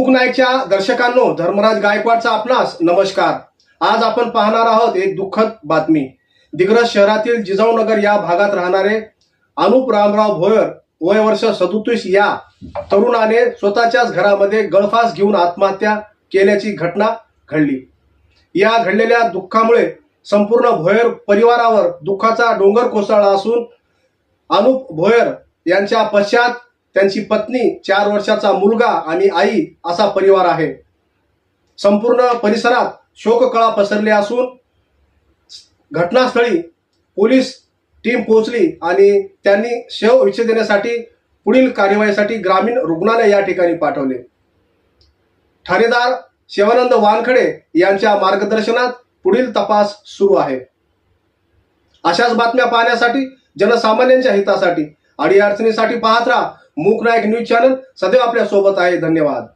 Book नाईकच्या दर्शकांनो Dharmaraj गायकवाडचा आपणास नमस्कार. आज आपण पाहणार आहोत एक दुःखद बातमी. दिग्रज शहरातील जिजाऊनगर या भागात राहणारे अनुप रामराव भोयर वय वर्ष सदोतीस या तरुणाने स्वतःच्याच घरामध्ये गळफास घेऊन आत्महत्या केल्याची घटना घडली. या घडलेल्या दुःखामुळे संपूर्ण भोयर परिवारावर दुःखाचा डोंगर कोसळला असून अनुप भोयर यांच्या पश्चात त्यांची पत्नी चार वर्षाचा मुलगा आणि आई असा परिवार आहे. संपूर्ण परिसरात शोककळा पसरली असून घटनास्थळी पोलीस टीम पोहोचली आणि त्यांनी शव विच्छेदनासाठी पुढील कार्यवाहीसाठी ग्रामीण रुग्णालय या ठिकाणी पाठवले. ठाणेदार शिवानंद वानखडे यांच्या मार्गदर्शनात पुढील तपास सुरू आहे. अशाच बातम्या पाहण्यासाठी जनसामान्यांच्या हितासाठी अडीअडचणीसाठी पाहत राहा. मूक नायक न्यूज चॅनल. सदैव आपल्यासोबत आहे. धन्यवाद.